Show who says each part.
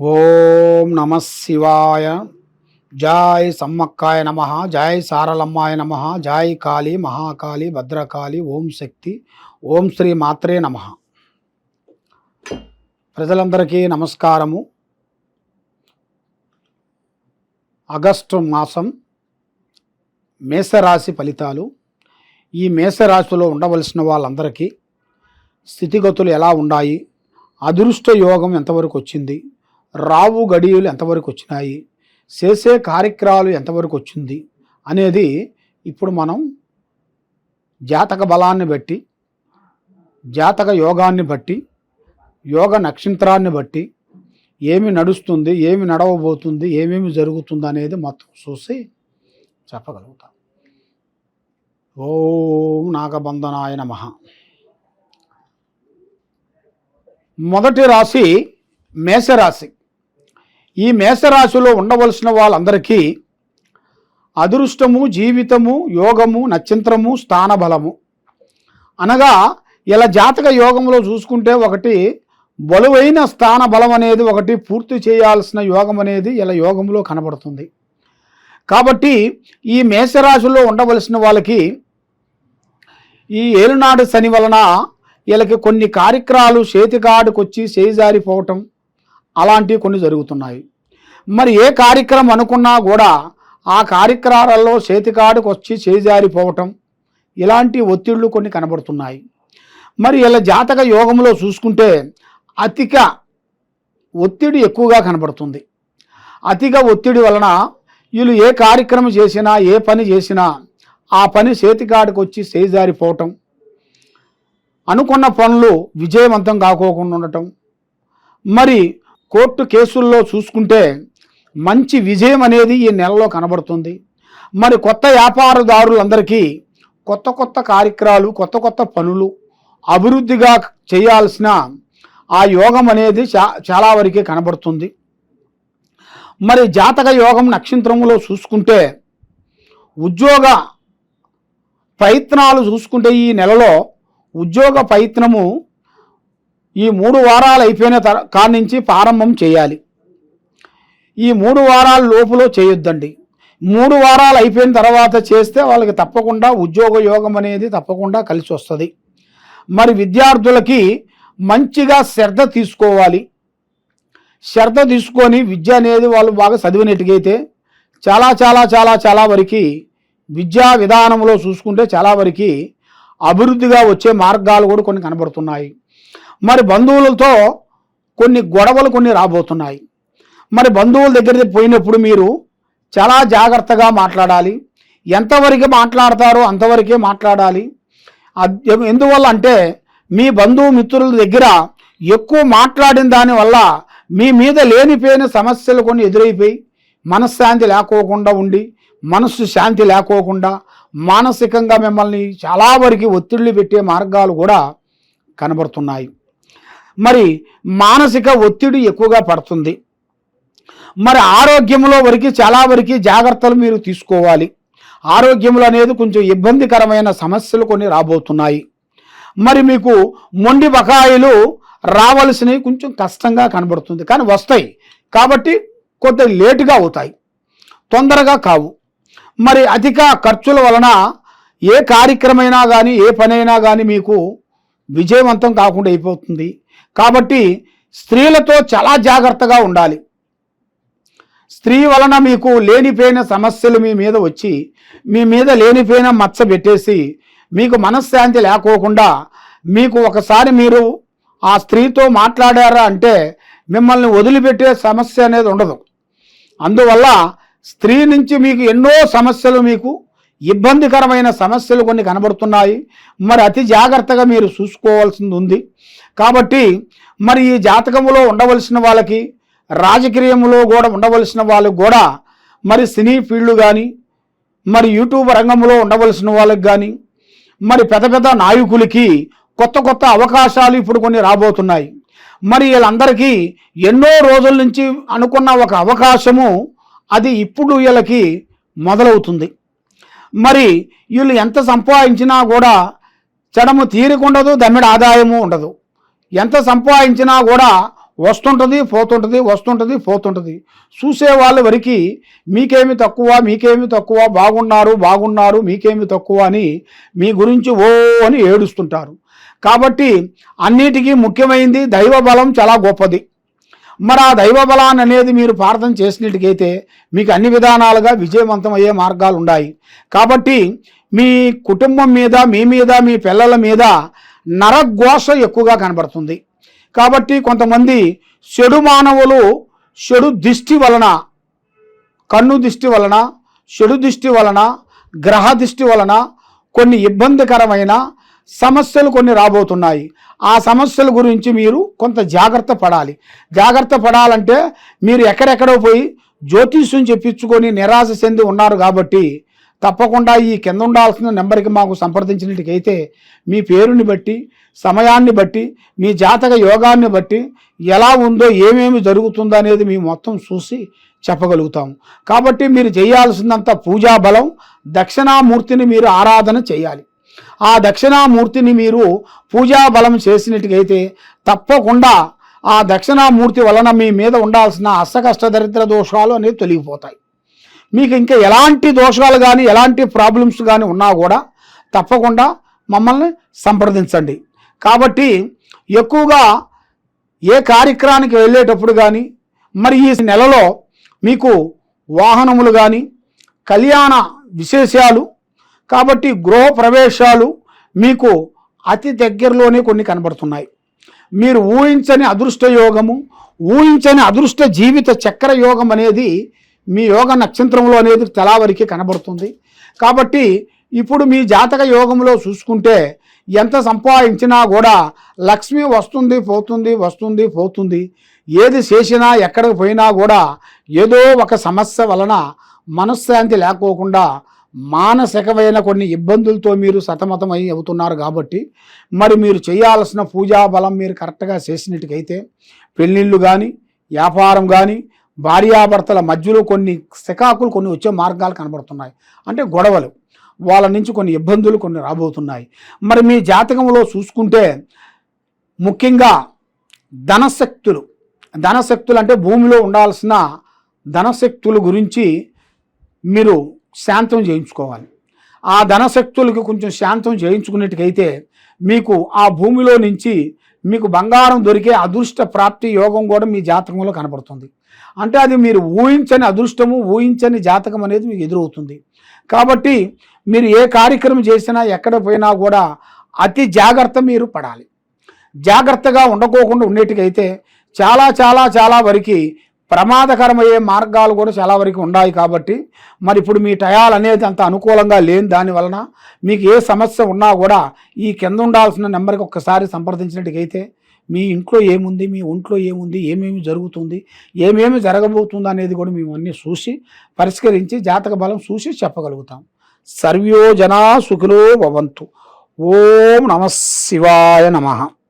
Speaker 1: ఓం నమ శివాయ. జాయ్ సమ్మక్కాయ నమ జాయ్ సారలమ్మాయ నమ జాయ్ కాళీ మహాకాళి భద్రకాళి ఓం శక్తి ఓం శ్రీ మాత్రే నమ. ప్రజలందరికీ నమస్కారము. ఆగస్టు మాసం మేషరాశి ఫలితాలు. ఈ మేషరాశిలో ఉండవలసిన వాళ్ళందరికీ స్థితిగతులు ఎలా ఉన్నాయి అదృష్ట యోగం ఎంతవరకు వచ్చింది రావు గడియలు ఎంతవరకు వచ్చినాయి? చేసే కార్యక్రమాలు ఎంతవరకు వచ్చింది? అనేది ఇప్పుడు మనం జాతక బలాన్ని బట్టి జాతక యోగాన్ని బట్టి యోగ నక్షత్రాన్ని బట్టి ఏమి నడుస్తుంది ఏమి నడవబోతుంది ఏమేమి జరుగుతుంది అనేది మొత్తం చూసి చెప్పగలుగుతాం. ఓం నాగబంధనాయ నమ. మొదటి రాశి మేషరాశి. ఈ మేషరాశిలో ఉండవలసిన వాళ్ళందరికీ అదృష్టము జీవితము యోగము నక్షత్రము స్థానబలము. అనగా ఇలా జాతక యోగంలో చూసుకుంటే ఒకటి బలువైన స్థాన బలం అనేది ఒకటి పూర్తి చేయాల్సిన యోగం అనేది ఇలా యోగంలో కనబడుతుంది. కాబట్టి ఈ మేషరాశిలో ఉండవలసిన వాళ్ళకి ఈ ఏలునాడు శని వలన వీళ్ళకి కొన్ని కార్యక్రమాలు చేతికాడుకొచ్చి చేజారిపోవటం అలాంటివి కొన్ని జరుగుతున్నాయి. మరి ఏ కార్యక్రమం అనుకున్నా కూడా ఆ కార్యక్రమాలలో చేతికాడుకు వచ్చి చేజారిపోవటం ఇలాంటి ఒత్తిళ్ళు కొన్ని కనబడుతున్నాయి. మరి ఇలా జాతక యోగంలో చూసుకుంటే అతిక ఒత్తిడి ఎక్కువగా కనబడుతుంది. అధిక ఒత్తిడి వలన వీళ్ళు ఏ కార్యక్రమం చేసినా ఏ పని చేసినా ఆ పని చేతికాడికి వచ్చి చేజారిపోవటం అనుకున్న పనులు విజయవంతం కాకోకుండా ఉండటం మరి కోర్టు కేసుల్లో చూసుకుంటే మంచి విజయం అనేది ఈ నెలలో కనబడుతుంది. మరి కొత్త వ్యాపారదారులందరికీ కొత్త కొత్త కార్యక్రమాలు కొత్త కొత్త పనులు అభివృద్ధిగా చేయాల్సిన ఆ యోగం అనేది చా చాలా వరకే కనబడుతుంది. మరి జాతక యోగం నక్షత్రంలో చూసుకుంటే ఉద్యోగ ప్రయత్నాలు చూసుకుంటే ఈ నెలలో ఉద్యోగ ప్రయత్నము ఈ మూడు వారాలు అయిపోయిన తర కాడి నుంచి ప్రారంభం చేయాలి. ఈ మూడు వారాల లోపులో చేయొద్దండి. మూడు వారాలు అయిపోయిన తర్వాత చేస్తే వాళ్ళకి తప్పకుండా ఉద్యోగ యోగం అనేది తప్పకుండా కలిసి వస్తుంది మరి విద్యార్థులకి మంచిగా శ్రద్ధ తీసుకోవాలి. శ్రద్ధ తీసుకొని విద్య అనేది వాళ్ళు బాగా చదివినట్టుగైతే చాలా చాలా చాలా చాలా వరకు విద్యా విధానంలో చూసుకుంటే చాలా వరకు అభివృద్ధిగా వచ్చే మార్గాలు కూడా కొన్ని కనబడుతున్నాయి. మరి బంధువులతో కొన్ని గొడవలు కొన్ని రాబోతున్నాయి. మరి బంధువుల దగ్గరికి పోయినప్పుడు మీరు చాలా జాగ్రత్తగా మాట్లాడాలి. ఎంతవరకు మాట్లాడతారో అంతవరకే మాట్లాడాలి. ఎందువల్ల అంటే మీ బంధువు మిత్రుల దగ్గర ఎక్కువ మాట్లాడిన దానివల్ల మీ మీద లేనిపోయిన సమస్యలు కొన్ని ఎదురైపోయి మనశ్శాంతి లేకోకుండా ఉండి మనస్సు శాంతి లేకోకుండా మానసికంగా మిమ్మల్ని చాలా వరకు ఒత్తిళ్ళు పెట్టే మార్గాలు కూడా కనబడుతున్నాయి. మరి మానసిక ఒత్తిడి ఎక్కువగా పడుతుంది. మరి ఆరోగ్యంలో వరకు చాలా వరకు జాగ్రత్తలు మీరు తీసుకోవాలి. ఆరోగ్యంలో అనేది కొంచెం ఇబ్బందికరమైన సమస్యలు కొన్ని రాబోతున్నాయి. మరి మీకు మొండి బకాయిలు రావలసినవి కొంచెం కష్టంగా కనబడుతుంది. కానీ వస్తాయి. కాబట్టి కొద్ది లేటుగా అవుతాయి. తొందరగా కావు. మరి అధిక ఖర్చుల వలన ఏ కార్యక్రమైనా కానీ ఏ పనైనా కానీ మీకు విజయవంతం కాకుండా అయిపోతుంది. కాబట్టి స్త్రీలతో చాలా జాగ్రత్తగా ఉండాలి. స్త్రీ వలన మీకు లేనిపోయిన సమస్యలు మీ మీద వచ్చి మీ మీద లేనిపోయిన మచ్చ పెట్టేసి మీకు మనశ్శాంతి లేకోకుండా మీకు ఒకసారి మీరు ఆ స్త్రీతో మాట్లాడారా అంటే మిమ్మల్ని వదిలిపెట్టే సమస్య అనేది ఉండదు. అందువల్ల స్త్రీ నుంచి మీకు ఎన్నో సమస్యలు మీకు ఇబ్బందికరమైన సమస్యలు కొన్ని కనబడుతున్నాయి. మరి అతి జాగ్రత్తగా మీరు చూసుకోవాల్సింది ఉంది. కాబట్టి మరి ఈ జాతకములో ఉండవలసిన వాళ్ళకి రాజకీయంలో కూడా ఉండవలసిన వాళ్ళకి కూడా మరి సినీ ఫీల్డ్ కానీ మరి యూట్యూబ్ రంగంలో ఉండవలసిన వాళ్ళకి కానీ మరి పెద్ద పెద్ద నాయకులకి కొత్త కొత్త అవకాశాలు ఇప్పుడు కొన్ని రాబోతున్నాయి. మరి వీళ్ళందరికీ ఎన్నో రోజుల నుంచి అనుకున్న ఒక అవకాశము అది ఇప్పుడు వీళ్ళకి మొదలవుతుంది. మరి వీళ్ళు ఎంత సంపాదించినా కూడా చెడము తీరికుండదు దమ్మిడి ఆదాయము ఉండదు. ఎంత సంపాదించినా కూడా వస్తుంటుంది పోతుంటుంది వస్తుంటుంది పోతుంటుంది. చూసే వాళ్ళ వరకు మీకేమి తక్కువ మీకేమి తక్కువ బాగున్నారు బాగున్నారు మీకేమి తక్కువ అని మీ గురించి ఓ అని ఏడుస్తుంటారు. కాబట్టి అన్నిటికీ ముఖ్యమైనది దైవ బలం చాలా గొప్పది. మరి ఆ దైవ బలాన్ని అనేది మీరు ప్రార్థన చేసినట్టుకైతే మీకు అన్ని విధానాలుగా విజయవంతం అయ్యే మార్గాలు ఉన్నాయి కాబట్టి మీ కుటుంబం మీద మీ మీద మీ పిల్లల మీద నరఘోష ఎక్కువగా కనబడుతుంది. కాబట్టి కొంతమంది చెడు మానవులు చెడు దిష్టి వలన కన్ను దిష్టి వలన చెడు దిష్టి వలన గ్రహ దిష్టి వలన కొన్ని ఇబ్బందికరమైన సమస్యలు కొన్ని రాబోతున్నాయి. ఆ సమస్యల గురించి మీరు కొంత జాగ్రత్త పడాలి. జాగ్రత్త పడాలంటే మీరు ఎక్కడెక్కడో పోయి జ్యోతిష్యం చెప్పించుకొని నిరాశ చెంది ఉన్నారు కాబట్టి తప్పకుండా ఈ కింద ఉండాల్సిన నెంబర్కి మాకు సంప్రదించినట్టుకైతే మీ పేరుని బట్టి సమయాన్ని బట్టి మీ జాతక యోగాన్ని బట్టి ఎలా ఉందో ఏమేమి జరుగుతుందో అనేది మేము మొత్తం చూసి చెప్పగలుగుతాం. కాబట్టి మీరు చేయాల్సిందంత పూజా బలం దక్షిణామూర్తిని మీరు ఆరాధన చేయాలి. ఆ దక్షిణామూర్తిని మీరు పూజా బలం చేసినట్టుగైతే తప్పకుండా ఆ దక్షిణామూర్తి వలన మీ మీద ఉండాల్సిన అష్టకష్ట దరిద్ర దోషాలు అనేవి తొలగిపోతాయి. మీకు ఇంకా ఎలాంటి దోషాలు కానీ ఎలాంటి ప్రాబ్లమ్స్ కానీ ఉన్నా కూడా తప్పకుండా మమ్మల్ని సంప్రదించండి. కాబట్టి ఎక్కువగా ఏ కార్యక్రమానికి వెళ్ళేటప్పుడు కానీ మరి ఈ నెలలో మీకు వాహనములు కానీ కళ్యాణ విశేషాలు కాబట్టి గృహ ప్రవేశాలు మీకు అతి దగ్గరలోనే కొన్ని కనబడుతున్నాయి. మీరు ఊహించని అదృష్ట యోగము ఊహించని అదృష్ట జీవిత చక్ర యోగం అనేది మీ యోగ నక్షత్రంలో అనేది తెలావరికి కనబడుతుంది. కాబట్టి ఇప్పుడు మీ జాతక యోగంలో చూసుకుంటే ఎంత సంపాదించినా కూడా లక్ష్మి వస్తుంది పోతుంది వస్తుంది పోతుంది. ఏది చేసినా ఎక్కడికి పోయినా కూడా ఏదో ఒక సమస్య వలన మనశ్శాంతి లేకోకుండా మానసికమైన కొన్ని ఇబ్బందులతో మీరు సతమతమై అవుతున్నారు కాబట్టి మరి మీరు చేయాల్సిన పూజా బలం మీరు కరెక్ట్గా చేసినట్టుకైతే పెళ్ళిళ్ళు కానీ వ్యాపారం కానీ భార్యాభర్తల మధ్యలో కొన్ని శకాకులు కొన్ని వచ్చే మార్గాలు కనబడుతున్నాయి. అంటే గొడవలు. వాళ్ళ నుంచి కొన్ని ఇబ్బందులు కొన్ని రాబోతున్నాయి. మరి మీ జాతకంలో చూసుకుంటే ముఖ్యంగా ధనశక్తులు. ధనశక్తులు అంటే భూమిలో ఉండాల్సిన ధనశక్తుల గురించి మీరు శాంతం చేయించుకోవాలి. ఆ ధనశక్తులకి కొంచెం శాంతం చేయించుకున్నట్టుకైతే మీకు ఆ భూమిలో నుంచి మీకు బంగారం దొరికే అదృష్ట ప్రాప్తి యోగం కూడా మీ జాతకంలో కనబడుతుంది అంటే అది మీరు ఊహించని అదృష్టము ఊహించని జాతకం అనేది మీకు ఎదురవుతుంది. కాబట్టి మీరు ఏ కార్యక్రమం చేసినా ఎక్కడ పోయినా కూడా అతి జాగ్రత్త మీరు పడాలి. జాగ్రత్తగా ఉండకోకుండా ఉండేటికైతే చాలా చాలా చాలా వరకు ప్రమాదకరమయ్యే మార్గాలు కూడా చాలా వరకు ఉన్నాయి కాబట్టి మరి ఇప్పుడు మీ టయాలు అనేది అంత అనుకూలంగా లేని దాని వలన మీకు ఏ సమస్య ఉన్నా కూడా ఈ కింద ఉండాల్సిన నెంబర్కి ఒక్కసారి సంప్రదించినట్టుకైతే మీ ఇంట్లో ఏముంది మీ ఒంట్లో ఏముంది ఏమేమి జరుగుతుంది ఏమేమి జరగబోతుంది అనేది కూడా మేము అన్నీ చూసి పరిష్కరించి జాతక బలం చూసి చెప్పగలుగుతాం. సర్వ్యోజనా సుఖులో సుఖిలో భవంతు. ఓం నమ శివాయ నమః.